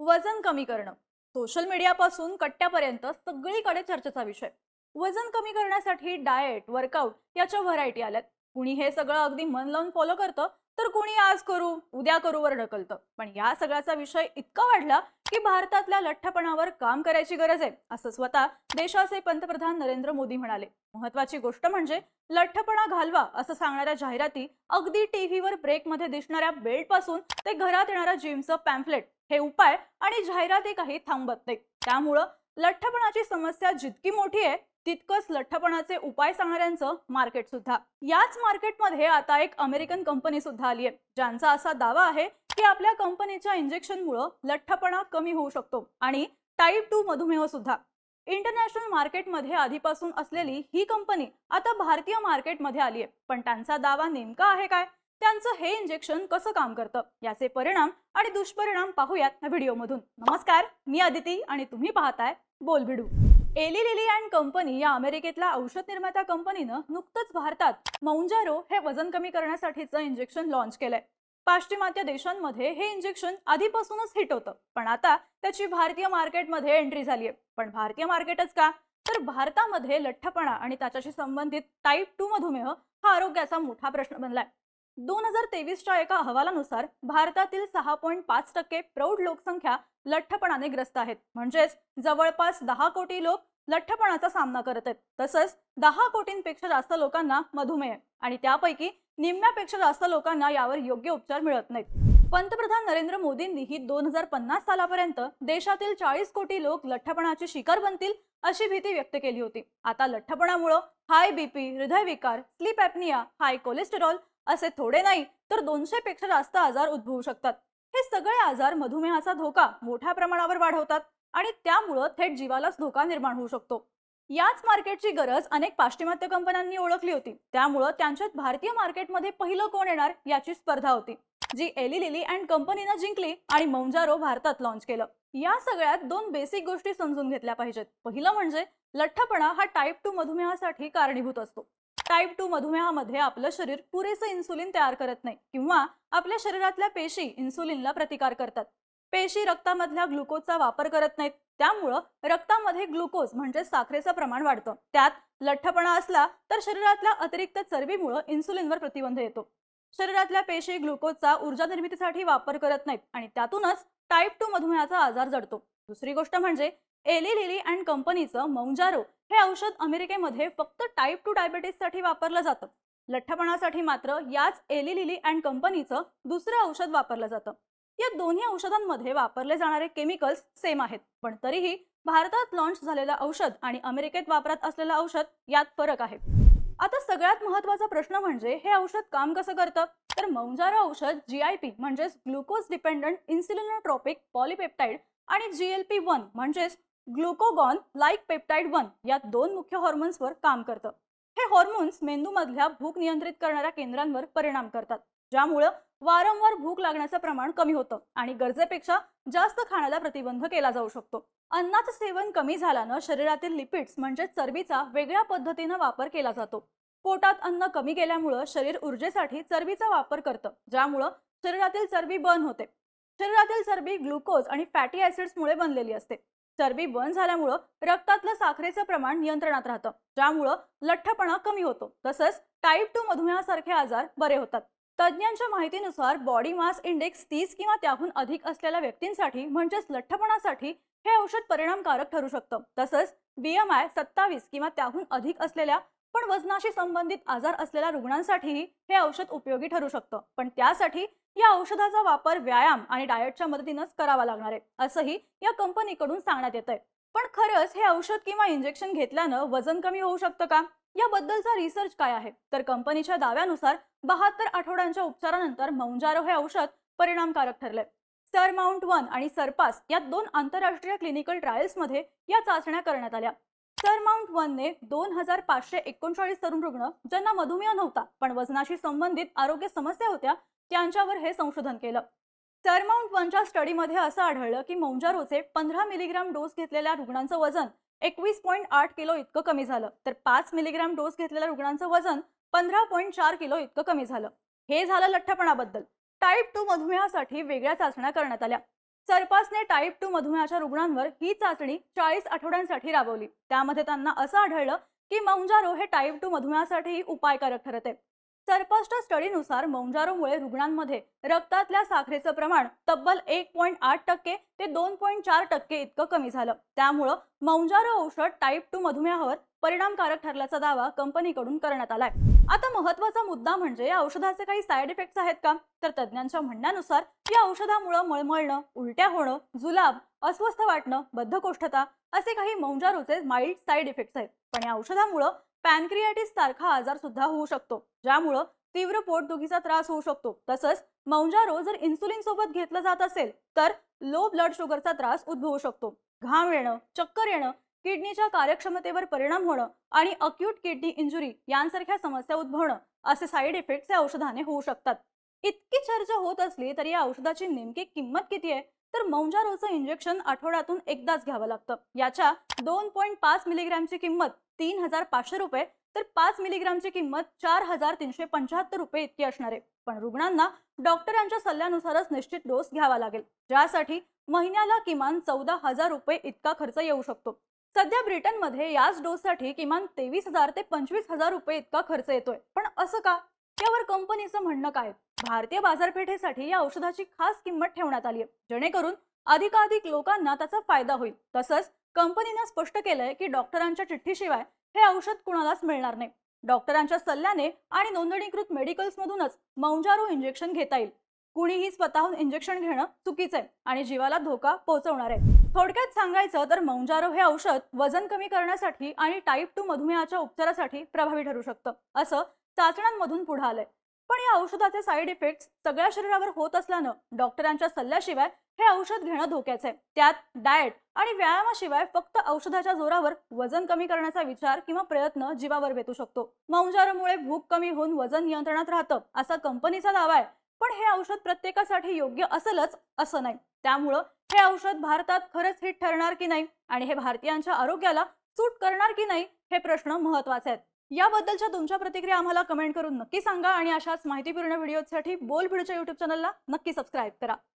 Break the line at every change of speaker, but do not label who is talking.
वजन कमी करणं. सोशल मीडियापासून कट्ट्यापर्यंत सगळीकडे चर्चेचा विषय. वजन कमी करण्यासाठी डाएट वर्कआउट याच्या व्हरायटी आल्यात. कुणी हे सगळं अगदी मन लावून फॉलो करतं तर कुणी आज करू उद्या करू वर ढकलतं. पण या सगळ्याचा विषय इतका वाढला की भारतातल्या लठ्ठपणावर काम करायची गरज आहे असं स्वतः देशाचे पंतप्रधान नरेंद्र मोदी म्हणाले. महत्वाची गोष्ट म्हणजे लठ्ठपणा घालवा असं सांगणाऱ्या जाहिराती अगदी टीव्हीवर ब्रेकमध्ये दिसणाऱ्या बेल्टपासून ते घरात येणाऱ्या जिमचं पॅम्फलेट हे उपाय आणि जाहिराती काही थांबत नाही. त्यामुळं लठ्ठपणाची समस्या जितकी मोठी आहे तितकंच लठ्ठपणाचे उपाय सांगणाऱ्यांचं मार्केट सुद्धा. याच मार्केटमध्ये आता एक अमेरिकन कंपनी सुद्धा आली आहे ज्यांचा असा दावा आहे की आपल्या कंपनीच्या इंजेक्शनमुळं लठ्ठपणा कमी होऊ शकतो आणि टाईप टू मधुमेह सुद्धा. इंटरनॅशनल मार्केटमध्ये आधीपासून असलेली ही कंपनी आता भारतीय मार्केटमध्ये आली आहे. पण त्यांचा दावा नेमका आहे काय? त्यांचं हे इंजेक्शन कसं काम करतं? याचे परिणाम आणि दुष्परिणाम पाहूयात या व्हिडिओमधून. नमस्कार मी अदिती आणि तुम्ही पाहताय BolBhidu. Eli Lilly and company या अमेरिकेतल्या औषध निर्मात्या कंपनीनं नुकतंच भारतात मौंजारो हे वजन कमी करण्यासाठीचं इंजेक्शन लॉन्च केलंय. पाश्चिमात्य देशांमध्ये हे इंजेक्शन आधीपासूनच हिट होतं. पण आता त्याची भारतीय मार्केटमध्ये एंट्री झाली आहे पण भारतीय मार्केटच का? तर भारतामध्ये लठ्ठपणा आणि त्याच्याशी संबंधित टाईप टू मधुमेह हा आरोग्याचा मोठा प्रश्न बनलाय. दोन हजार तेवीसच्या एका अहवालानुसार भारतातील सहा पॉईंट पाच टक्के प्रौढ लोकसंख्या लठ्ठपणाने ग्रस्त आहेत. म्हणजेच जवळपास दहा कोटी लोक लठ्ठपणाचा सामना करत आहेत. तसंच दहा कोटींपेक्षा जास्त लोकांना मधुमेह आणि त्यापैकी निम्म्यापेक्षा जास्त लोकांना यावर योग्य उपचार मिळत नाहीत. पंतप्रधान नरेंद्र मोदींनीही दोन हजार पन्नास सालापर्यंत देशातील चाळीस कोटी लोक लठ्ठपणाची शिकार बनतील अशी भीती व्यक्त केली होती. आता लठ्ठपणामुळं हाय बीपी हृदयविकार स्लीप ॲपनिया हाय कोलेस्टेरॉल असे थोडे नाही तर दोनशे पेक्षा जास्त आजार उद्भवू शकतात. हे सगळे आजार मधुमेहाचा धोका मोठ्या प्रमाणावर वाढवतात आणि त्यामुळं थेट जीवालाच धोका निर्माण होऊ शकतो. याच मार्केटची गरज अनेक पाश्चिमात्य कंपन्यांनी ओळखली होती. त्यामुळं त्यांच्यात भारतीय मार्केटमध्ये पहिलं कोण येणार याची स्पर्धा होती जी एली लिली अँड कंपनीनं जिंकली आणि मौंजारो भारतात लॉन्च केलं. या सगळ्यात दोन बेसिक गोष्टी समजून घेतल्या पाहिजेत. पहिलं म्हणजे लठ्ठपणा हा टाईप टू मधुमेहासाठी कारणीभूत असतो. टाईप टू मधुमेहामध्ये आपलं शरीर पुरेसं इन्सुलिन तयार करत नाही किंवा आपल्या शरीरातल्या पेशी इन्सुलिनला प्रतिकार करतात. पेशी रक्तामधल्या ग्लुकोजचा वापर करत नाहीत. त्यामुळं रक्तामध्ये ग्लुकोज म्हणजे साखरेचं प्रमाण वाढतं. त्यात लठ्ठपणा असला तर शरीरातल्या अतिरिक्त चरबीमुळं इन्सुलिनवर प्रतिबंध येतो. शरीरातल्या पेशी ग्लुकोजचा ऊर्जा निर्मितीसाठी वापर करत नाहीत आणि त्यातूनच टाईप टू मधुमेहाचा आजार जडतो. दुसरी गोष्ट म्हणजे एली लिली अँड कंपनीचं मौंजारो हे औषध अमेरिकेमध्ये फक्त टाईप टू डायबेटीससाठी वापरलं जातं. लठ्ठपणासाठी मात्र याच एली लिली अँड कंपनीचं दुसरं औषध वापरलं जातं. या दोन्ही औषधांमध्ये वापरले जाणारे केमिकल्स सेम आहेत पण तरीही भारतात लॉन्च झालेलं औषध आणि अमेरिकेत वापरात असलेलं औषध यात फरक आहे. आता सगळ्यात महत्त्वाचा प्रश्न म्हणजे हे औषध काम कसं करतं? तर मौंजारा औषध जीआयपी म्हणजेच ग्लुकोज डिपेंडंट इन्सुलिनोट्रॉपिक पॉलिपेप्टाइड आणि जी एल पी वन म्हणजेच ग्लुकोगॉन लाईक पेप्टाइड वन या दोन मुख्य हॉर्मोन्सवर काम करतं. हे हॉर्मोन्स मेंदूमधल्या भूक नियंत्रित करणाऱ्या केंद्रांवर परिणाम करतात ज्यामुळं वारंवार भूक लागण्याचं प्रमाण कमी होतं आणि गरजेपेक्षा जास्त खाण्याला प्रतिबंध केला जाऊ शकतो. अन्नाचं सेवन कमी झाल्यानं शरीरातील लिपिड्स म्हणजे चरबीचा वेगळ्या पद्धतीनं वापर केला जातो. पोटात अन्न कमी केल्यामुळं शरीर ऊर्जेसाठी चरबीचा वापर करतं ज्यामुळं शरीरातील चरबी बर्न होते. शरीरातील चरबी ग्लुकोज आणि फॅटी ऍसिड्समुळे बनलेली असते. चरबी बर्न झाल्यामुळं रक्तातलं साखरेचं प्रमाण नियंत्रणात राहतं. ज्यामुळं लठ्ठपणा कमी होतो. तसंच टाईप टू मधुमेहासारखे आजार बरे होतात. तज्ज्ञांच्या माहितीनुसार बॉडी मास इंडेक्स तीस किंवा त्याहून अधिक असलेल्या व्यक्तींसाठी म्हणजेच लठ्ठपणासाठी हे औषध परिणामकारक ठरू शकतं. तसंच बीएमआय सत्तावीस किंवा त्याहून अधिक असलेल्या पण वजनाशी संबंधित आजार असलेल्या रुग्णांसाठीही हे औषध उपयोगी ठरू शकतं. पण त्यासाठी या औषधाचा वापर व्यायाम आणि डाएटच्या मदतीनंच करावा लागणार आहे असंही या कंपनीकडून सांगण्यात येत आहे पण खरंच हे औषध किंवा इंजेक्शन घेतल्यानं वजन कमी होऊ शकतं का? याबद्दलचा रिसर्च काय आहे? तर कंपनीच्या दाव्यानुसार बहात्तर आठवड्यांच्या उपचारानंतर मौंजारो हे औषध परिणामकारक ठरले सर माउंट वन आणि सरपास या दोन आंतरराष्ट्रीय क्लिनिकल ट्रायल्समध्ये या चाचण्या करण्यात आल्या. सर माउंट वनने दोन हजार पाचशे एकोणचाळीस तरुण रुग्ण ज्यांना मधुमेह नव्हता पण वजनाशी संबंधित आरोग्य समस्या होत्या त्यांच्यावर हे संशोधन केलं. सर माउंट वनच्या स्टडीमध्ये असं आढळलं की मौंजारोचे पंधरा मिलीग्राम डोस घेतलेल्या रुग्णांचं वजन एकवीस पॉईंट आठ किलो इतकं कमी झालं तर पाच मिलीग्राम डोस घेतलेल्या रुग्णांचं वजन पंधरा पॉईंट चार किलो इतकं कमी झालं. हे झालं लठ्ठपणाबद्दल. टाईप टू मधुमेहासाठी वेगळ्या चाचण्या करण्यात आल्या. सरपासने टाईप टू मधुमेहाच्या रुग्णांवर ही चाचणी चाळीस आठवड्यांसाठी राबवली. त्यामध्ये त्यांना असं आढळलं की मौंजारो हे टाईप टू मधुमेहासाठी उपायकारक ठरते. सरपासच्या स्टडीनुसार मौंजारोमुळे रुग्णांमध्ये रक्तातल्या साखरेचं प्रमाण तब्बल एक पॉईंट आठ टक्के ते दोन पॉईंट चार टक्के इतकं कमी झालं. त्यामुळं मौंजारो औषध टाईप टू मधुमेहावर परिणामकारक ठरल्याचा दावा कंपनीकडून करण्यात आलाय. आता महत्त्वाचा मुद्दा म्हणजे या औषधाचे काही साईड इफेक्ट्स आहेत का? तर तज्ज्ञांच्या म्हणण्यानुसार या औषधामुळं मळमळणं उलट्या होणं जुलाब अस्वस्थ वाटणं बद्धकोष्ठता असे काही मौंजारोचे माइल्ड साईड इफेक्ट्स आहेत. पण या औषधामुळं पॅनक्रियाटिस सारखा आजार सुद्धा होऊ शकतो ज्यामुळं तीव्र पोटदुखीचा त्रास होऊ शकतो. तसंच मौंजारो जर इन्सुलिन सोबत घेतलं जात असेल तर लो ब्लड शुगरचा त्रास उद्भवू शकतो. घाम येणं चक्कर येणं किडनीच्या कार्यक्षमतेवर परिणाम होणं आणि अक्यूट किडनी इंजुरी यांसारख्या समस्या उद्भवणं असे साईड इफेक्ट्स या औषधाने होऊ शकतात. इतकी चर्चा होत असली तरी या औषधाची नेमकी किंमत किती आहे? तर मौंजारोचं इंजेक्शन आठवड्यातून एकदाच घ्यावं लागतं. याच्या दोन पॉईंट पाच मिलीग्रॅमची किंमत तीन हजार पाचशे रुपये तर पाच मिलीग्रामची किंमत चार हजार तीनशे पंच्याहत्तर रुपये इतकी असणार आहे. पण रुग्णांना डॉक्टरांच्या सल्ल्यानुसारच निश्चित डोस घ्यावा लागेल. ज्यासाठी महिन्याला किमान चौदा हजार रुपये इतका खर्च येऊ शकतो. सध्या ब्रिटनमध्ये याच डोससाठी किमान तेवीस हजार ते पंचवीस हजार रुपये इतका खर्च येतोय. पण असं का? यावर कंपनीचं म्हणणं काय? भारतीय बाजारपेठेसाठी या औषधाची खास किंमत ठेवण्यात आली आहे जेणेकरून अधिकाधिक लोकांना त्याचा फायदा होईल. तसंच कंपनीनं स्पष्ट केलंय की डॉक्टरांच्या चिठ्ठीशिवाय हे औषध कुणालाच मिळणार नाही. डॉक्टरांच्या सल्ल्याने आणि नोंदणीकृत मेडिकल्स मधूनच मौंजारो इंजेक्शन घेता येईल. कुणीही स्वतःहून इंजेक्शन घेणं चुकीचं आहे आणि जीवाला धोका पोहोचवणार आहे. थोडक्यात सांगायचं तर मौंजारो हे औषध वजन कमी करण्यासाठी आणि टाईप टू मधुमेहाच्या उपचारासाठी प्रभावी ठरू शकतं असं चाचण्यांमधून पुढे आलंय. पण या औषधाचे साईड इफेक्ट सगळ्या शरीरावर होत असल्यानं डॉक्टरांच्या सल्ल्याशिवाय हे औषध घेणं धोक्याचं आहे. त्यात डाएट आणि व्यायामाशिवाय फक्त औषधाच्या जोरावर वजन कमी करण्याचा विचार किंवा प्रयत्न जीवावर बेतू शकतो. मौंजारोमुळे भूक कमी होऊन वजन नियंत्रणात राहतं असा कंपनीचा दावा आहे. पण हे औषध प्रत्येकासाठी योग्य असेलच असं नाही. त्यामुळं हे औषध भारतात खरंच हिट ठरणार की नाही? आणि हे भारतीयांच्या आरोग्याला सूट करणार की नाही? हे प्रश्न महत्त्वाचे आहेत. याबद्दलच्या तुमच्या प्रतिक्रिया आम्हाला कमेंट करून नक्की सांगा आणि अशाच माहितीपूर्ण व्हिडिओसाठी बोल भिडूच्या युट्यूब चॅनलला नक्की सबस्क्राईब करा.